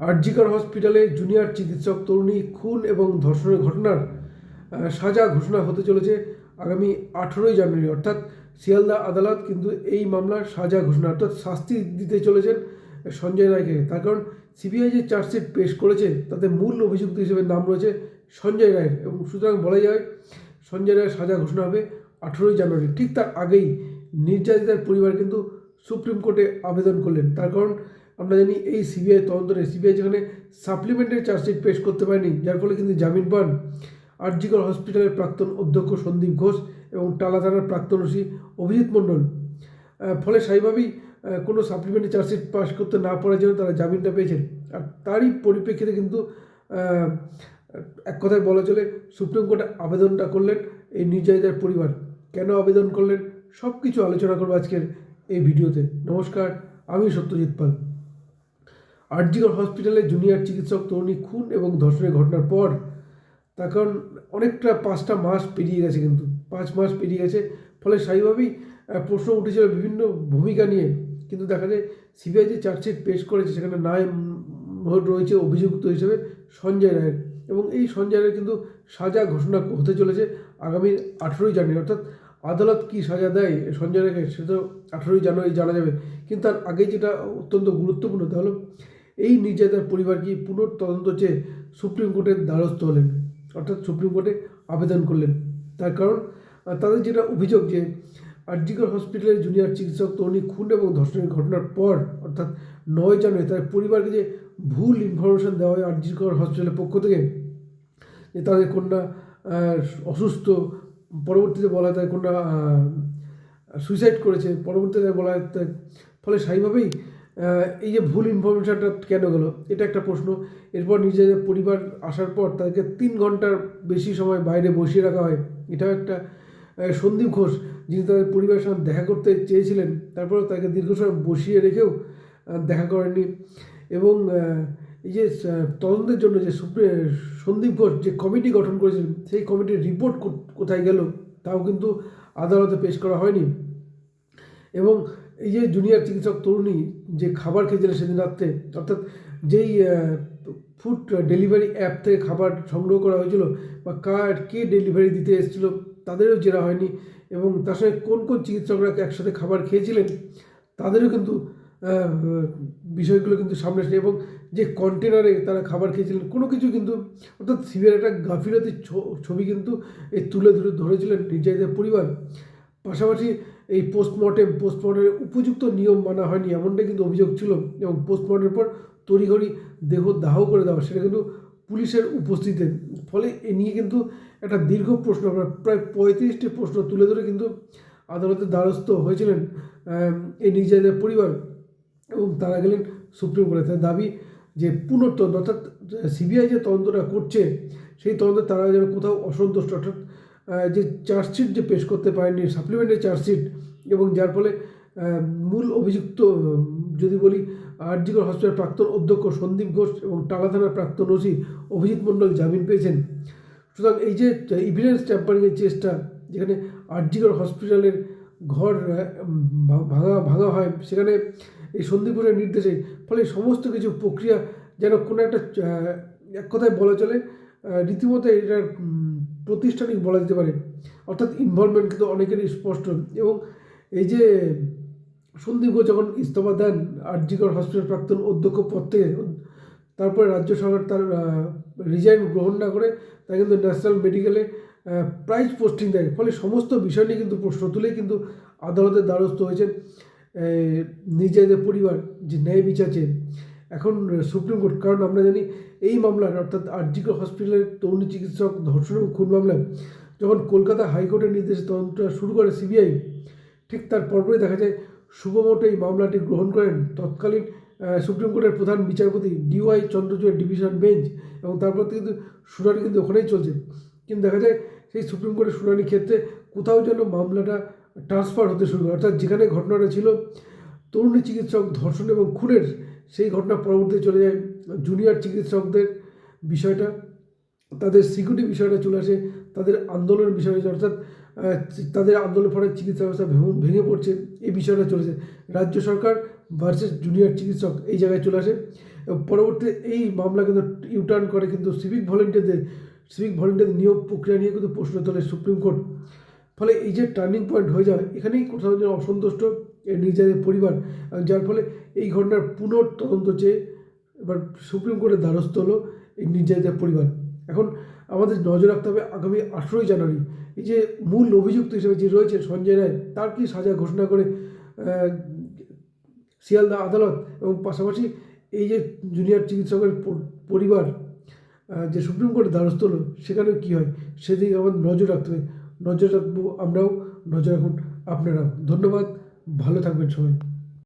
আরজিকর হসপিটালে জুনিয়র চিকিৎসক তরুণী খুন এবং ধর্ষণের ঘটনার সাজা ঘোষণা হতে চলেছে আগামী আঠেরোই জানুয়ারি। অর্থাৎ শিয়ালদা আদালত কিন্তু এই মামলার সাজা ঘোষণা, অর্থাৎ শাস্তি দিতে চলেছেন সঞ্জয় রায়কে। তার কারণ, সিবিআই যে চার্জশিট পেশ করেছে, তাতে মূল অভিযুক্ত হিসেবে নাম রয়েছে সঞ্জয় রায়ের এবং সুতরাং বলা যায় সঞ্জয় রায়ের সাজা ঘোষণা হবে আঠেরোই জানুয়ারি। ঠিক তার আগেই নির্যাতিতার পরিবার কিন্তু সুপ্রিম কোর্টে আবেদন করলেন। তার কারণ আমরা জানি এই সিবিআই তদন্তে সিবিআই যেখানে সাপ্লিমেন্টারি চার্জশিট পেশ করতে পারেনি, যার ফলে কিন্তু জামিন পান। আরজিকর হসপিটালের প্রাক্তন অধ্যক্ষ সন্দীপ ঘোষ এবং টালা থানার প্রাক্তন ওসি অভিজিৎ মণ্ডল। ফলে স্বাভাবিকভাবেই কোনো সাপ্লিমেন্টারি চার্জশিট পাশ করতে না পারার জন্য তারা জামিনটা পেয়েছেন। আর তারই পরিপ্রেক্ষিতে কিন্তু এক কথায় বলা চলে, সুপ্রিম কোর্টে আবেদনটা করলেন এই নির্যাতিতার পরিবার। কেন আবেদন করলেন? সব কিছু আলোচনা করব আজকের এই ভিডিওতে। নমস্কার, আমি সত্যজিৎ পাল। আরজিগড় হসপিটালে জুনিয়র চিকিৎসক তরুণী খুন এবং ধর্ষণের ঘটনার পর তার কারণ অনেকটা পাঁচটা মাস পেরিয়ে গেছে কিন্তু, পাঁচ মাস পেরিয়ে গেছে। ফলে স্বাভাবিকভাবেই প্রশ্ন উঠেছিল বিভিন্ন ভূমিকা নিয়ে। কিন্তু দেখা যায়, সিবিআই যে চার্জশিট পেশ করেছে, সেখানে নাম রয়েছে অভিযুক্ত হিসেবে সঞ্জয় রায়ের। এবং এই সঞ্জয় রায়ের কিন্তু সাজা ঘোষণা হতে চলেছে আগামী আঠেরোই জানুয়ারি। অর্থাৎ আদালত কি সাজা দেয় সঞ্জয় রায়কে, সেটা আঠেরোই জানুয়ারি জানা যাবে। কিন্তু তার আগে যেটা অত্যন্ত গুরুত্বপূর্ণ, তা হলো এই নির্যাতিতার পরিবার কি পুনঃতদন্ত চেয়ে সুপ্রিম কোর্টের দ্বারস্থ হলেন। অর্থাৎ সুপ্রিম কোর্টে আবেদন করলেন। তার কারণ তাদের যেটা অভিযোগ যে, আরজিকর হসপিটালের জুনিয়র চিকিৎসক তরুণী খুন এবং ধর্ষণের ঘটনার পর, অর্থাৎ নয় জানুয়ারি, তার পরিবারকে যে ভুল ইনফরমেশন দেওয়া হয় আরজিকর হসপিটালের পক্ষ থেকে, যে তাদের কন্যা অসুস্থ, পরবর্তীতে বলা হয় তাদের কন্যা সুইসাইড করেছে, পরবর্তীতে বলা হয় ফলে স্বাভাবিকভাবেই এই যে ভুল ইনফরমেশনটা কেন গেল? এটা একটা প্রশ্ন। এরপর নিজেদের পরিবার আসার পর তাদেরকে তিন ঘণ্টার বেশি সময় বাইরে বসিয়ে রাখা হয়। এটাও একটা সন্দীপ ঘোষ যিনি তাদের পরিবারের সঙ্গে দেখা করতে চেয়েছিলেন তারপরে তাকে দীর্ঘ সময় বসিয়ে রেখেও দেখা করেননি। এবং এই যে তদন্তের জন্য যে সন্দীপ ঘোষ যে কমিটি গঠন করেছিলেন, সেই কমিটির রিপোর্ট কোথায় গেল, তাও কিন্তু আদালতে পেশ করা হয়নি। এবং এই যে জুনিয়র চিকিৎসক তরুণী যে খাবার খেয়েছিলেন সেদিন রাত্রে, অর্থাৎ যেই ফুড ডেলিভারি অ্যাপ থেকে খাবার সংগ্রহ করা হয়েছিল বা কার কে ডেলিভারি দিতে এসেছিল তাদেরও জেরা হয়নি এবং তার সঙ্গে কোন কোন চিকিৎসকরা একসাথে খাবার খেয়েছিলেন তাদেরও কিন্তু বিষয়গুলো কিন্তু সামনে আসে এবং যে কন্টেনারে তারা খাবার খেয়েছিলেন কোনো কিছু কিন্তু, অর্থাৎ সিবিআই একটা গাফিলতির ছবি কিন্তু এই তুলে ধরে, ধরেছিলেন নির্যাতিতের পরিবার। পাশাপাশি এই পোস্টমর্টেম পোস্টমর্টেমের উপযুক্ত নিয়ম মানা হয়নি, এমনটাই কিন্তু অভিযোগ ছিল। এবং পোস্টমর্টেমের পর তড়িঘড়ি দেহ দাহ করে দেওয়া, সেটা কিন্তু পুলিশের উপস্থিতিতে। ফলে এ নিয়ে কিন্তু একটা দীর্ঘ প্রশ্ন, আমরা প্রায় পঁয়ত্রিশটি প্রশ্ন তুলে ধরে কিন্তু আদালতের দ্বারস্থ হয়েছিলেন এই নির্যাতিতের পরিবার এবং তারা গেলেন সুপ্রিম কোর্টে। তার দাবি যে পুনর্তদন্ত অর্থাৎ সিবিআই যে তদন্তটা করছে, সেই তদন্তে তারা যেন কোথাও অসন্তুষ্ট, অর্থাৎ যে চার্জশিট যে পেশ করতে পারেনি সাপ্লিমেন্টারি চার্জশিট এবং যার ফলে মূল অভিযুক্ত যদি বলি আরজিকর হসপিটাল প্রাক্তন অধ্যক্ষ সন্দীপ ঘোষ এবং টালা থানার প্রাক্তন ওসি অভিজিৎ মণ্ডল জামিন পেয়েছেন। সুতরাং এই যে ইভিডেন্স ট্যাম্পারিংয়ের চেষ্টা, যেখানে আরজিকর হসপিটালের ঘর ভাঙা ভাঙা হয়, সেখানে এই সন্দীপ ঘোষের নির্দেশে, ফলে সমস্ত কিছু প্রক্রিয়া যেন কোনো একটা এক কথায় বলা চলে রীতিমতো এটার প্রতিষ্ঠানিক বলা যেতে পারে। অর্থাৎ ইনভলভমেন্ট কিন্তু অনেকেরই স্পষ্ট। এবং এই যে সন্দীপ ঘোষ যখন ইস্তফা দেন আরজিকর হসপিটাল প্রাক্তন অধ্যক্ষ পদ থেকে, তারপরে রাজ্য সরকার তার রিজাইন গ্রহণ না করে তা কিন্তু ন্যাশনাল মেডিকেলে প্রাইজ পোস্টিং দেয়। ফলে সমস্ত বিষয় নিয়ে কিন্তু প্রশ্ন তুলেই কিন্তু আদালতের দ্বারস্থ হয়েছেন নিজেদের পরিবার যে ন্যায় বিচার চেয়ে। এখন সুপ্রিম কোর্ট কারণ আমরা জানি এই মামলার, অর্থাৎ আরজিকর হসপিটালের তরুণী চিকিৎসক ধর্ষণ এবং খুন মামলায় যখন কলকাতা হাইকোর্টের নির্দেশে তদন্তটা শুরু করে সিবিআই, ঠিক তার পরপরই দেখা যায় শুভমোটো এই মামলাটি গ্রহণ করেন তৎকালীন সুপ্রিম কোর্টের প্রধান বিচারপতি ডিওয়াই চন্দ্রচূড় ডিভিশন বেঞ্চ এবং তারপর কিন্তু শুনানি কিন্তু ওখানেই চলছে। কিন্তু দেখা যায় সেই সুপ্রিম কোর্টের শুনানির ক্ষেত্রে কোথাও যেন মামলাটা ট্রান্সফার হতে শুরু করে, অর্থাৎ যেখানে ঘটনাটা ছিল, তরুণী চিকিৎসক ধর্ষণ এবং খুনের সেই ঘটনা পরবর্তীতে চলে যায় জুনিয়র চিকিৎসকদের বিষয়টা, তাদের সিকিউরিটি বিষয়টা চলে আসে, তাদের আন্দোলনের বিষয়টা অর্থাৎ তাদের আন্দোলনের ফলে চিকিৎসা ব্যবস্থা ভেঙে- পড়ছে, এই বিষয়টা চলেছে রাজ্য সরকার ভার্সেস জুনিয়র চিকিৎসক এই জায়গায় চলে আসে। পরবর্তী এই মামলা কিন্তু ইউটার্ন করে কিন্তু সিভিক ভলেন্টিয়ারদের সিভিক ভলেন্টিয়ারদের নিয়োগ প্রক্রিয়া নিয়ে কিন্তু প্রশ্ন তোলে সুপ্রিম কোর্ট ফলে এই যে টার্নিং পয়েন্ট হয়ে যায়, এখানেই কোথাও যেন অসন্তুষ্ট। নির্যাতিত পরিবার যার ফলে এই ঘটনার পুনর তদন্ত চেয়ে এবার সুপ্রিম কোর্টের দ্বারস্থ হলো এই নির্যাতিত পরিবার। এখন আমাদের নজর রাখতে হবে আগামী আঠেরোই জানুয়ারি। এই যে মূল অভিযুক্ত হিসেবে যে রয়েছে সঞ্জয় রায়, তার কি সাজা ঘোষণা করে শিয়ালদা আদালত এবং পাশাপাশি এই যে জুনিয়র চিকিৎসকের পরিবার যে সুপ্রিম কোর্টের দ্বারস্থ হলো, সেখানে কী হয়? সেদিকে আমাদের নজর রাখতে হবে। নজর রাখব আমরাও, নজর রাখুন আপনারাও। ধন্যবাদ। ভালো থাকবেন সবাই।